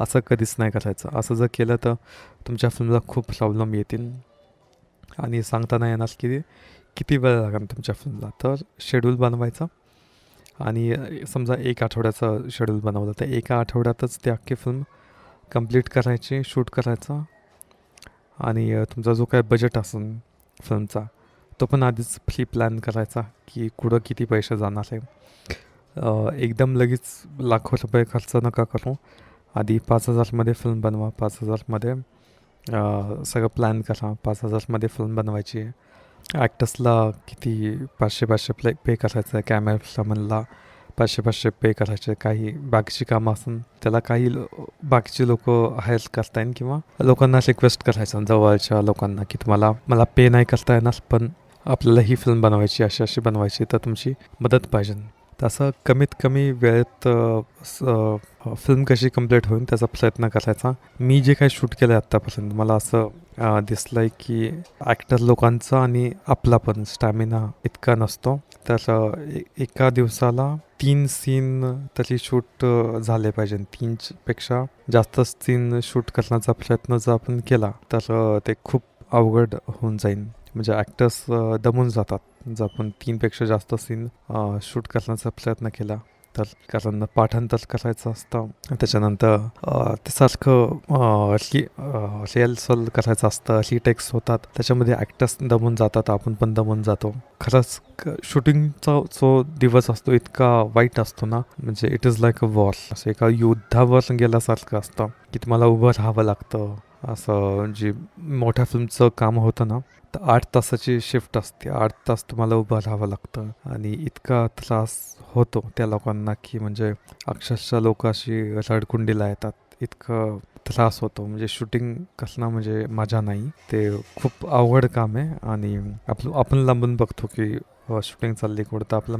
असं कधीच नाही करायचं. असं जर केलं तर तुमच्या फिल्मला खूप प्रॉब्लेम येतील. आणि सांगता नाही येणार की किती वेळ लागेल तुमच्या फिल्मला तर शेड्यूल बनवायचं. आणि समजा एक आठवड्याचं शेड्यूल बनवलं तर एका आठवड्यातच ते अख्खी फिल्म कंप्लीट करायची शूट करायचं. आणि तुमचा जो काय बजेट असेल फिल्मचा तो पण आधीच फ्री प्लॅन करायचा की कुठं किती पैसे जाणार आहे. एकदम लगेच लाखो रुपये खर्च नका करू. आधी पाच हजारमध्ये फिल्म बनवा पाच हजारमध्ये सगळं प्लॅन करा पाच हजारमध्ये फिल्म बनवायची. ॲक्टर्सला किती पाचशे पाचशे प्ले पे करायचं आहे कॅमेरामॅनला पाचशे पाचशे पे करायचे. काही बाकीची कामं असून त्याला काही बाकीची लोक हायर करता येईल किंवा लोकांना रिक्वेस्ट करायचं जवळच्या लोकांना की तुम्हाला मला पे नाही करता येणार पण आपल्याला ही फिल्म बनवायची अशी अशी बनवायची तर तुमची मदत पाहिजे. तसं कमीत कमी वेळेत स- फिल्म कशी कंप्लीट होईल त्याचा प्रयत्न करायचा. मी जे काही शूट केलं आहे आत्तापर्यंत मला असं दिसलं आहे की ॲक्टर लोकांचा आणि आपला पण स्टॅमिना इतका नसतो. तर एका दिवसाला तीन सीन तरी शूट झाले पाहिजे. तीनपेक्षा जास्त सीन शूट करण्याचा प्रयत्न जर आपण केला तर ते खूप अवघड होऊन जाईल. म्हणजे ॲक्टर्स दमून जातात. जर आपण तीनपेक्षा जास्त सीन शूट करण्याचा प्रयत्न केला तर कारण पाठांतर करायचं असतं. त्याच्यानंतर ते सारखं री रिहर्सल करायचं असतं. रिटेक्स होतात. त्याच्यामध्ये ॲक्टर्स दमून जातात. आपण पण दमून जातो. खरंच शूटिंगचा जो दिवस असतो इतका वाईट असतो ना. म्हणजे it is like a war असं एका युद्धावर गेल्यासारखं असतं. की तुम्हाला उभं राहावं लागतं. असं जे मोठ्या फिल्मचं काम होतं ना तर आठ तासाची शिफ्ट असते. आठ तास तुम्हाला उभं राहावं लागतं. आणि इतका त्रास होतो त्या लोकांना की म्हणजे अक्षरशः लोक अशी रडकुंडीला येतात. इतकं त्रास होतो. म्हणजे शूटिंग करणं म्हणजे मजा नाही. ते खूप अवघड काम आहे. आणि आपलं आपण लांबून बघतो की शूटिंग चालली कुठं तर आपलं